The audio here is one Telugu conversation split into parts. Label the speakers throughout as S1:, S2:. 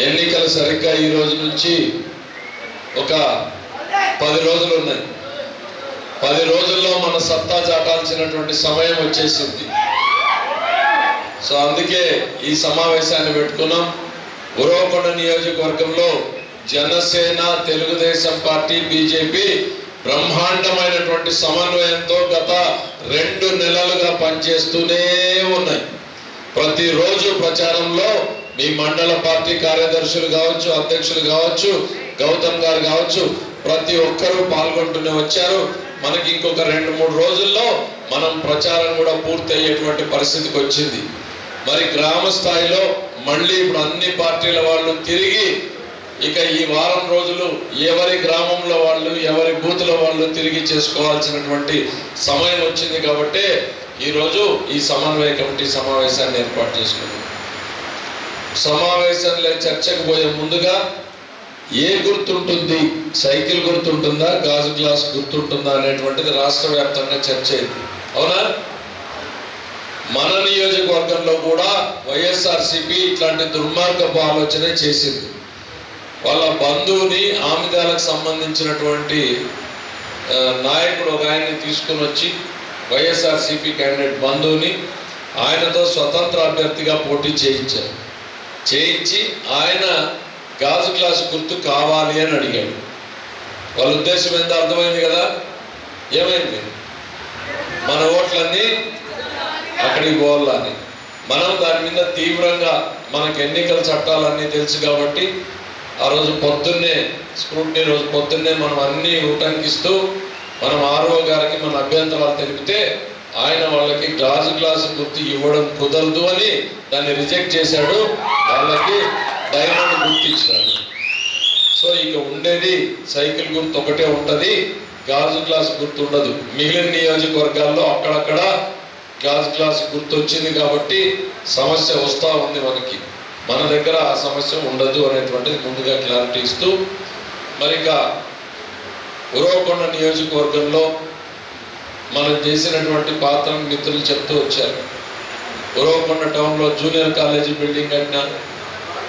S1: ఎన్నికలు సరిగ్గా ఈ రోజు నుంచి ఒక పది రోజులు ఉన్నాయి. పది రోజుల్లో మన సత్తా చాటాల్సినటువంటి సమయం వచ్చేసింది. సో అందుకే ఈ సమావేశాన్ని పెట్టుకున్నాం. ఉరవకొండ నియోజకవర్గంలో జనసేన తెలుగుదేశం పార్టీ బీజేపీ బ్రహ్మాండమైనటువంటి సమన్వయంతో గత రెండు నెలలుగా పనిచేస్తూనే ఉన్నాయి. ప్రతిరోజు ప్రచారంలో మీ మండల పార్టీ కార్యదర్శులు కావచ్చు అధ్యక్షులు కావచ్చు గౌతమ్ గారు కావచ్చు ప్రతి ఒక్కరూ పాల్గొంటూనే వచ్చారు. మనకి ఇంకొక రెండు మూడు రోజుల్లో మనం ప్రచారం కూడా పూర్తి అయ్యేటువంటి పరిస్థితికి వచ్చింది. మరి గ్రామ స్థాయిలో మళ్ళీ ఇప్పుడు అన్ని పార్టీల వాళ్ళు తిరిగి ఇక ఈ వారం రోజులు ఎవరి గ్రామంలో వాళ్ళు ఎవరి బూతుల వాళ్ళు తిరిగి చేసుకోవాల్సినటువంటి సమయం వచ్చింది కాబట్టి ఈరోజు ఈ సమన్వయ కమిటీ సమావేశాన్ని ఏర్పాటు చేసుకున్నాం. సమావేశంలో చర్చకు పోయే ముందుగా ఏ గుర్తుంటుంది? సైకిల్ గుర్తుంటుందా? గాజు గ్లాస్ గుర్తుంటుందా అనేటువంటిది రాష్ట్ర వ్యాప్తంగా చర్చ అయింది. అవునా? మన నియోజకవర్గంలో కూడా వైఎస్ఆర్సిపి ఇట్లాంటి దుర్మార్గపు ఆలోచన చేసింది. వాళ్ళ బంధువుని ఆమెదాలకు సంబంధించినటువంటి నాయకుడు ఒక ఆయన్ని తీసుకుని వచ్చి వైఎస్ఆర్సిపి క్యాండిడేట్ బంధువుని ఆయనతో స్వతంత్ర అభ్యర్థిగా పోటీ చేయించారు. చేయించి ఆయన గాజు గ్లాసు గుర్తు కావాలి అని అడిగాడు. వాళ్ళ ఉద్దేశం ఎంత అర్థమైంది కదా? ఏమైంది? మన ఓట్లన్నీ అక్కడికి పోవాలని. మనం దాని మీద తీవ్రంగా మనకు ఎన్నికల చట్టాలన్నీ తెలుసు కాబట్టి ఆ రోజు పొద్దున్నే స్క్రూట్నీ రోజు పొద్దున్నే మనం అన్ని ఉటంకిస్తూ మనం ఆర్ఓ గారికి మన అభ్యంతరాలు తెలిపితే ఆయన వాళ్ళకి గ్లాసు గ్లాసు గుర్తు ఇవ్వడం కుదరదు అని దాన్ని రిజెక్ట్ చేశాడు. వాళ్ళకి డైమండ్ గుర్తించినాడు సో ఇక ఉండేది సైకిల్ గుర్తు ఒకటే ఉంటుంది గాజు గ్లాస్ గుర్తు ఉండదు మిగిలిన నియోజకవర్గాల్లో అక్కడక్కడ గాజు గ్లాస్ గుర్తు వచ్చింది కాబట్టి సమస్య వస్తూ ఉంది మనకి. మన దగ్గర ఆ సమస్య ఉండదు అనేటువంటిది ముందుగా క్లారిటీ ఇస్తూ మరి ఇక ఉరవకొండ నియోజకవర్గంలో మనం చేసినటువంటి పాత్రను మిత్రులు చెప్తూ వచ్చారు. ఉరవకొండ టౌన్లో జూనియర్ కాలేజీ బిల్డింగ్ కట్టినా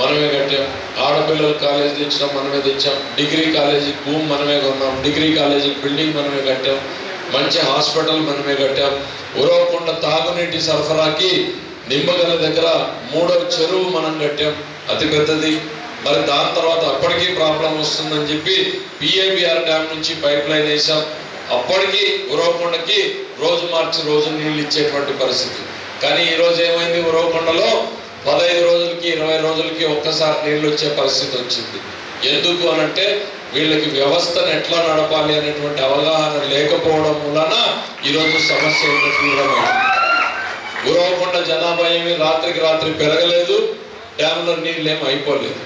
S1: మనమే కట్టాం. ఆడపిల్లల కాలేజీ తెచ్చినాం మనమే తెచ్చాం. డిగ్రీ కాలేజీ భూమి మనమే కొన్నాం. డిగ్రీ కాలేజీ బిల్డింగ్ మనమే కట్టాం. మంచి హాస్పిటల్ మనమే కట్టాం. ఉరవకొండ తాగునీటి సరఫరాకి నిమ్మగల దగ్గర మూడవ చెరువు మనం కట్టాం. అతి పెద్దది. మరి దాని తర్వాత అప్పటికీ ప్రాబ్లం వస్తుందని చెప్పి పిఏబిఆర్ డ్యామ్ నుంచి పైప్ లైన్ వేసాం అప్పటికి ఉరవకొండకి రోజు మార్చి రోజు నీళ్ళు ఇచ్చేటువంటి పరిస్థితి. కానీ ఈరోజు ఏమైంది? ఉరవకొండలో పదహైదు రోజులకి ఇరవై రోజులకి ఒక్కసారి నీళ్ళు వచ్చే పరిస్థితి వచ్చింది. ఎందుకు అనంటే వీళ్ళకి వ్యవస్థను ఎట్లా నడపాలి అనేటువంటి అవగాహన లేకపోవడం వలన ఈరోజు సమస్య ఇంత తీవ్రమైంది. ఉరవకొండ జనాభా ఏమి రాత్రికి రాత్రి పెరగలేదు డ్యాంలో నీళ్ళు ఏమి అయిపోలేదు.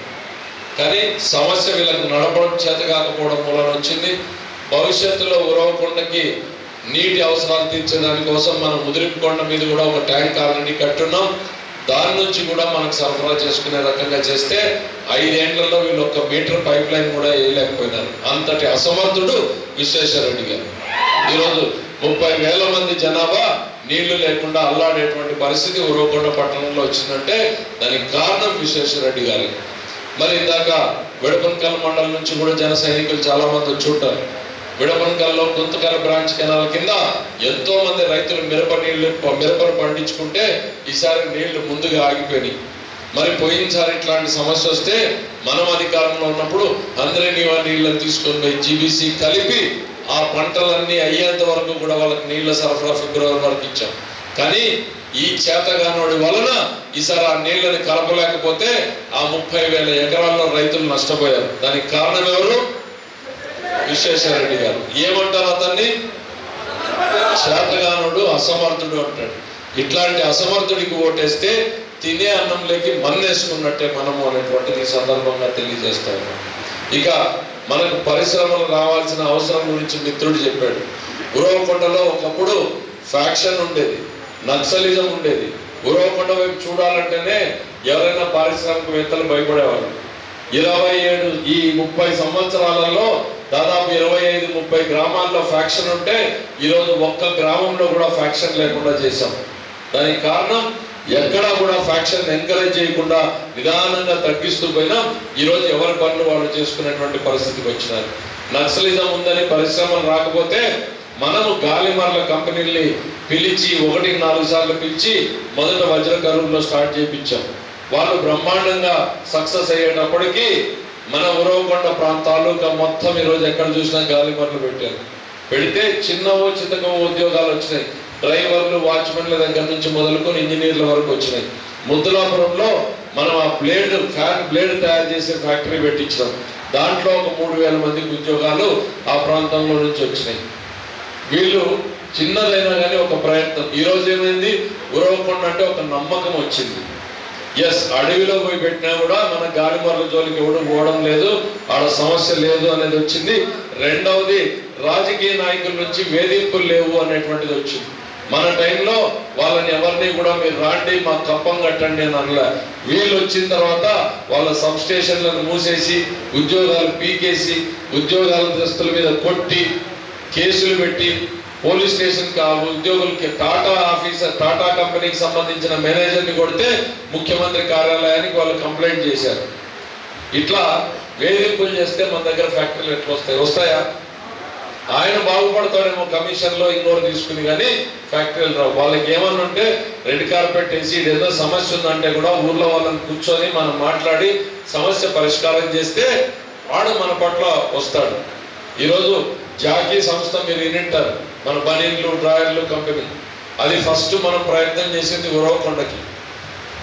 S1: కానీ సమస్య వీళ్ళకి నడపడం చేత కాకపోవడం వలన వచ్చింది. భవిష్యత్తులో ఉరవకొండకి నీటి అవసరాలు తీర్చే దానికోసం మనం ముదిరికొండ మీద కూడా ఒక ట్యాంక్ ఆల్రెడీ కట్టున్నాం. దాని నుంచి కూడా మనకు సరఫరా చేసుకునే రకంగా చేస్తే ఐదేళ్ళలో వీళ్ళు ఒక్క మీటర్ పైప్ లైన్ కూడా వేయలేకపోయినారు. అంతటి అసమర్థుడు విశ్వేశ్వరరెడ్డి గారు. ఈరోజు ముప్పై వేల మంది జనాభా నీళ్ళు లేకుండా అల్లాడేటువంటి పరిస్థితి ఉరవకొండ పట్టణంలో వచ్చిందంటే దానికి కారణం విశ్వేశ్వరరెడ్డి గారు. మరి ఇందాక వెడపంకల్ మండలం నుంచి కూడా జన సైనికులు చాలా మంది వచ్చి ఉంటారు. విడపన్కల్లో గుంతకల్ బ్రాంచ్ కెనాల కింద ఎంతో మంది రైతులు మిరప నీళ్ళు మిరపను పండించుకుంటే ఈసారి నీళ్ళు ముందుగా ఆగిపోయినాయి. మరి పోయినసారి ఇట్లాంటి సమస్య వస్తే మనం అధికారంలో ఉన్నప్పుడు అందరి నీవా నీళ్ళని తీసుకొని పోయి జీబీసీ కలిపి ఆ పంటలన్నీ అయ్యేంత వరకు కూడా వాళ్ళకి నీళ్ళ సరఫరా ఫిబ్రవరి వరకు ఇచ్చాం. కానీ ఈ చేతగానోడి వలన ఈసారి ఆ నీళ్ళని కలపలేకపోతే ఆ ముప్పై వేల ఎకరాల్లో రైతులు నష్టపోయారు. దానికి కారణం ఎవరు? విశ్వేశ్వరరెడ్డి గారు. ఏమంటారు అతన్ని? చేతగానుడు అసమర్థుడు అంటాడు. ఇట్లాంటి అసమర్థుడికి ఓటేస్తే తినే అన్నంలోకి మన్నేసుకున్నట్టే మనము అనేటువంటిది సందర్భంగా తెలియజేస్తా ఇక మనకు పరిశ్రమలు రావాల్సిన అవసరం గురించి మిత్రుడు చెప్పాడు. ఉరవకొండలో ఒకప్పుడు ఫ్యాక్షన్ ఉండేది నక్సలిజం ఉండేది. ఉరవకొండ వైపు చూడాలంటేనే ఎవరైనా పారిశ్రామికవేత్తలు భయపడేవారు ఇరవై ఏడు ఈ ముప్పై సంవత్సరాలలో దాదాపు ఇరవై ఐదు ముప్పై గ్రామాల్లో ఫ్యాక్షన్ ఉంటే ఈరోజు ఒక్క గ్రామంలో కూడా ఫ్యాక్షన్ లేకుండా చేశాం. దానికి కారణం ఎక్కడా కూడా ఫ్యాక్షన్ ఎంకరేజ్ చేయకుండా నిదానంగా తగ్గిస్తూ పోయినా ఈరోజు ఎవరి పనులు వాళ్ళు చేసుకునేటువంటి పరిస్థితికి వచ్చినారు. నక్సలిజం ఉందని పరిశ్రమలు రాకపోతే మనము గాలిమర్ల కంపెనీల్ని పిలిచి ఒకటి నాలుగు సార్లు పిలిచి మొదట వజ్ర కరువులో స్టార్ట్ చేయించాం వాళ్ళు బ్రహ్మాండంగా సక్సెస్ అయ్యేటప్పటికీ మన ఉరవకొండ ప్రాంత తాలూకా మొత్తం ఈరోజు ఎక్కడ చూసినా గాలిమర్లు పెట్టారు. పెడితే చిన్నవో చితకవో ఉద్యోగాలు వచ్చినాయి. డ్రైవర్లు వాచ్మెన్ల దగ్గర నుంచి మొదలుకొని ఇంజనీర్ల వరకు వచ్చినాయి. ముద్దులాపురంలో మనం ఆ బ్లేడ్ ఫ్యాన్ బ్లేడ్ తయారు చేసే ఫ్యాక్టరీ పెట్టించినాం. దాంట్లో ఒక మూడు వేల మందికి ఉద్యోగాలు ఆ ప్రాంతంలో నుంచి వచ్చినాయి. వీళ్ళు చిన్నదైనా కానీ ఒక ప్రయత్నం. ఈరోజు ఏమైంది? ఉరవకొండ అంటే ఒక నమ్మకం వచ్చింది. ఎస్ అడవిలో పోయి పెట్టినా కూడా మన గాలిమర్ల జోలికి ఎవడు పోవడం లేదు. ఆడ సమస్య లేదు అనేది వచ్చింది. రెండవది రాజకీయ నాయకుల నుంచి వేధింపులు లేవు అనేటువంటిది వచ్చింది. మన టైంలో వాళ్ళని ఎవరిని కూడా మీరు రాండి మా కప్పం కట్టండి అని అనలే. వీళ్ళు వచ్చిన తర్వాత వాళ్ళ సబ్ స్టేషన్లను మూసేసి ఉద్యోగాలు పీకేసి ఉద్యోగాల దస్తుల మీద కొట్టి కేసులు పెట్టి పోలీస్ స్టేషన్కి ఆ ఉద్యోగులకి టాటా ఆఫీసర్ టాటా కంపెనీకి సంబంధించిన మేనేజర్ని కొడితే ముఖ్యమంత్రి కార్యాలయానికి వాళ్ళు కంప్లైంట్ చేశారు. ఇట్లా వేధింపులు చేస్తే మన దగ్గర ఫ్యాక్టరీలు ఎట్లా వస్తాయి? వస్తాయా? ఆయన బాగుపడతాడేమో కమిషన్లో ఇంకోటి తీసుకుని కానీ ఫ్యాక్టరీలు రావు. వాళ్ళకి ఏమన్నా ఉంటే రెడ్ కార్పెట్ వేసి ఇది ఏదో సమస్య ఉందంటే కూడా ఊర్లో వాళ్ళని కూర్చొని మనం మాట్లాడి సమస్య పరిష్కారం చేస్తే వాడు మన పట్ల వస్తాడు. ఈరోజు జాకీ సంస్థ మీరు వినింటారు. మన బనీన్లు డ్రాయర్లు కంపెనీ. అది ఫస్ట్ మనం ప్రయత్నం చేసింది ఉరవకొండకి.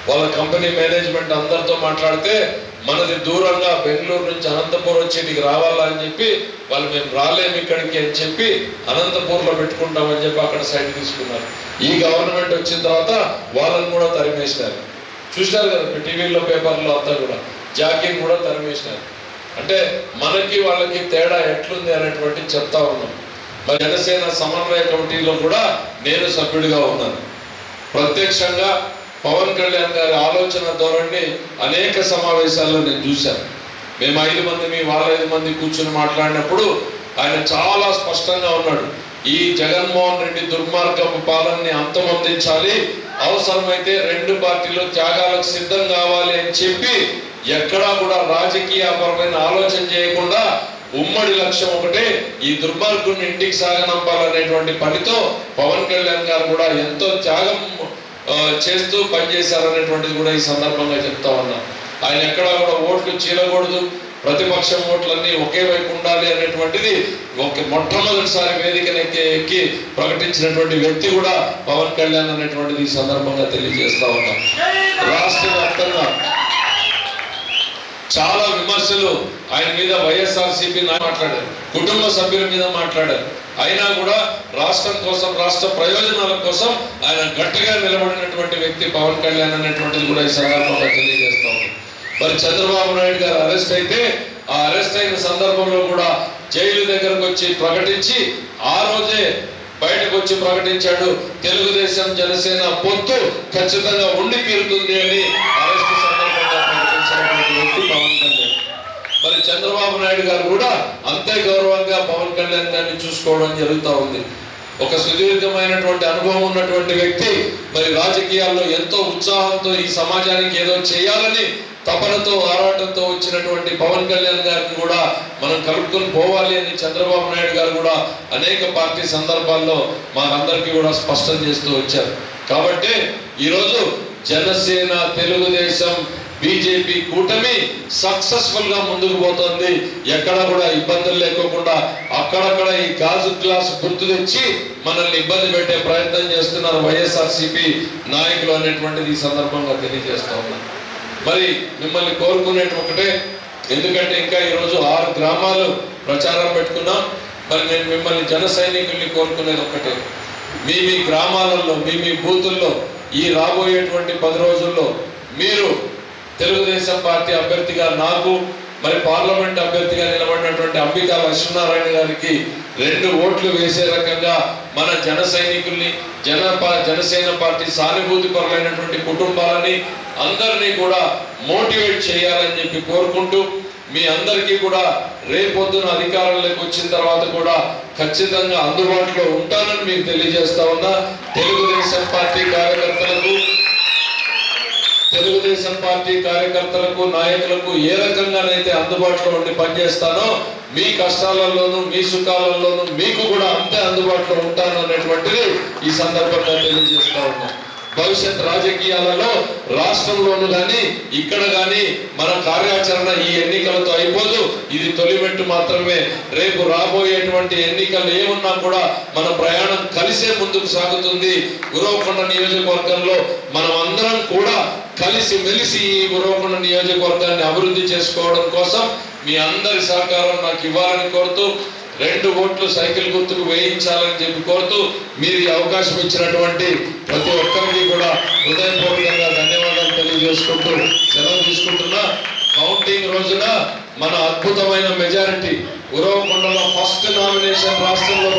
S1: వాళ్ళ కంపెనీ మేనేజ్మెంట్ అందరితో మాట్లాడితే మనది దూరంగా బెంగళూరు నుంచి అనంతపూర్ వచ్చి నీకు రావాలా అని చెప్పి వాళ్ళు మేము రాలేము ఇక్కడికి అని చెప్పి అనంతపూర్లో పెట్టుకుంటామని చెప్పి అక్కడ సైడ్ తీసుకున్నారు. ఈ గవర్నమెంట్ వచ్చిన తర్వాత వాళ్ళని కూడా తరిమేసినారు. చూసినారు కదా టీవీలో పేపర్లో అంతా కూడా. జాకీని కూడా తరిమేసినారు. అంటే మనకి వాళ్ళకి తేడా ఎట్లుంది అనేటువంటి చెప్తా ఉన్నాం. మరి జనసేన సమన్వయ కమిటీలో కూడా నేను సభ్యుడిగా ఉన్నాను. ప్రత్యక్షంగా పవన్ కళ్యాణ్ గారి ఆలోచన ధోరణి అనేక సమావేశాల్లో నేను చూశాను. మేము ఐదు మంది మీ వాళ్ళ ఐదు మంది కూర్చుని మాట్లాడినప్పుడు ఆయన చాలా స్పష్టంగా ఉన్నాడు. ఈ జగన్మోహన్ రెడ్డి దుర్మార్గపు పాలనని అంతమొందించాలి. అవసరమైతే రెండు పార్టీలు త్యాగాలకు సిద్ధం కావాలి అని చెప్పి ఎక్కడా కూడా రాజకీయపరమైన ఆలోచన చేయకుండా ఉమ్మడి లక్ష్యం ఒకటే. ఈ దుర్మార్గుని ఇంటికి సాగనంపాలనేటువంటి పనితో పవన్ కళ్యాణ్ గారు కూడా ఎంతో త్యాగం చేస్తూ పనిచేశారనేటువంటిది కూడా ఈ సందర్భంగా చెప్తా ఉన్నా. ఆయన ఎక్కడా కూడా ఓట్లు చీలకూడదు. ప్రతిపక్షం ఓట్లన్నీ ఒకే వైపు ఉండాలి అనేటువంటిది ఒక మొట్టమొదటిసారి వేదికనెక్కి ఎక్కి ప్రకటించినటువంటి వ్యక్తి కూడా పవన్ కళ్యాణ్ అనేటువంటిది ఈ సందర్భంగా తెలియజేస్తా ఉన్నాం. రాష్ట్ర వ్యాప్తంగా చాలా విమర్శలు ఆయన మీద వైఎస్ఆర్సీపీ మాట్లాడారు. కుటుంబ సభ్యుల మీద మాట్లాడారు. అయినా కూడా రాష్ట్రం కోసం రాష్ట్ర ప్రయోజనాల కోసం ఆయన గట్టిగా నిలబడినటువంటి వ్యక్తి పవన్ కళ్యాణ్ అనేటువంటిది కూడా ఈ సందర్భంగా తెలియజేస్తా మరి చంద్రబాబు నాయుడు గారు అరెస్ట్ అయితే ఆ అరెస్ట్ అయిన సందర్భంలో కూడా జైలు దగ్గరకు వచ్చి ప్రకటించి ఆ రోజే బయటకు వచ్చి ప్రకటించాడు తెలుగుదేశం జనసేన పొత్తు ఖచ్చితంగా ఉండి తీరుతుంది అని అరెస్ట్ సందర్భంగా ప్రకటించినటువంటి వ్యక్తి పవన్ కళ్యాణ్ మరి చంద్రబాబు నాయుడు గారు కూడా అంతే గౌరవంగా పవన్ కళ్యాణ్ గారిని చూసుకోవడం జరుగుతూ ఉంది. ఒక సుదీర్ఘమైనటువంటి అనుభవం ఉన్నటువంటి వ్యక్తి మరి రాజకీయాల్లో ఎంతో ఉత్సాహంతో ఈ సమాజానికి ఏదో చేయాలని తపనతో ఆరాటంతో వచ్చినటువంటి పవన్ కళ్యాణ్ గారిని కూడా మనం కలుపుకొని పోవాలి అని చంద్రబాబు నాయుడు గారు కూడా అనేక పార్టీ సందర్భాల్లో మాకందరికీ కూడా స్పష్టం చేస్తూ వచ్చారు. కాబట్టి ఈరోజు జనసేన తెలుగుదేశం బీజేపీ కూటమి సక్సెస్ఫుల్గా ముందుకు పోతుంది. ఎక్కడ కూడా ఇబ్బందులు లేకోకుండా అక్కడక్కడ ఈ గాజు గ్లాస్ గుర్తు తెచ్చి మనల్ని ఇబ్బంది పెట్టే ప్రయత్నం చేస్తున్నారు వైఎస్ఆర్సీపీ నాయకులు అనేటువంటిది ఈ సందర్భంగా తెలియజేస్తా ఉన్నాను మరి మిమ్మల్ని కోరుకునేటి ఒకటే ఎందుకంటే ఇంకా ఈరోజు ఆరు గ్రామాలు ప్రచారం పెట్టుకున్నాం. మరి నేను మిమ్మల్ని జన సైనికుల్ని కోరుకునేది ఒకటే. మీ మీ గ్రామాలలో మీ మీ బూతుల్లో ఈ రాబోయేటువంటి పది రోజుల్లో మీరు తెలుగుదేశం పార్టీ అభ్యర్థిగా నాకు మరి పార్లమెంట్ అభ్యర్థిగా నిలబడినటువంటి అంబికా లక్ష్మీనారాయణ గారికి రెండు ఓట్లు వేసే రకంగా మన జన సైనికుల్ని జన జనసేన పార్టీ సానుభూతి పరులైనటువంటి కుటుంబాలని అందరినీ కూడా మోటివేట్ చేయాలని చెప్పి కోరుకుంటూ మీ అందరికీ కూడా రేపొద్దున అధికారంలోకి వచ్చిన తర్వాత కూడా ఖచ్చితంగా అందుబాటులో ఉంటానని మీకు తెలియజేస్తా ఉన్నా. తెలుగుదేశం పార్టీ కార్యకర్తలకు తెలుగుదేశం పార్టీ కార్యకర్తలకు నాయకులకు ఏ రకంగానైతే అందుబాటులో ఉండి పనిచేస్తానో మీ కష్టాలలోనూ మీ సుఖాలలోనూ మీకు కూడా అంతే అందుబాటులో ఉంటాను అనేటువంటిది ఈ సందర్భంగా తెలియజేస్తా ఉన్నాం. భవిష్యత్ రాజకీయాలలో రాష్ట్రంలోను కానీ ఇక్కడ కానీ మన కార్యాచరణ ఈ ఎన్నికలతో అయిపోదు. ఇది తొలిమెట్టు మాత్రమే. రేపు రాబోయేటువంటి ఎన్నికలు ఏమున్నా కూడా మన ప్రయాణం కలిసే ముందుకు సాగుతుంది. గురవకొండ నియోజకవర్గంలో మనం అందరం కూడా కలిసి మెలిసి ఈ గురవకొండ నియోజకవర్గాన్ని అభివృద్ధి చేసుకోవడం కోసం మీ అందరి సహకారం నాకు ఇవ్వాలని కోరుతూ రెండు ఓట్లు సైకిల్ గుర్తుకు వేయించాలని చెప్పి కోరుతూ మీరు ఈ అవకాశం ఇచ్చినటువంటి ప్రతి ఒక్కరికి కూడా హృదయపూర్వకంగా ధన్యవాదాలు తెలియజేసుకుంటూ సెలవు తీసుకుంటున్నా. కౌంటింగ్ రోజున మన అద్భుతమైన మెజారిటీ ఉరవకొండలో ఫస్ట్ నామినేషన్ రాష్ట్రంలో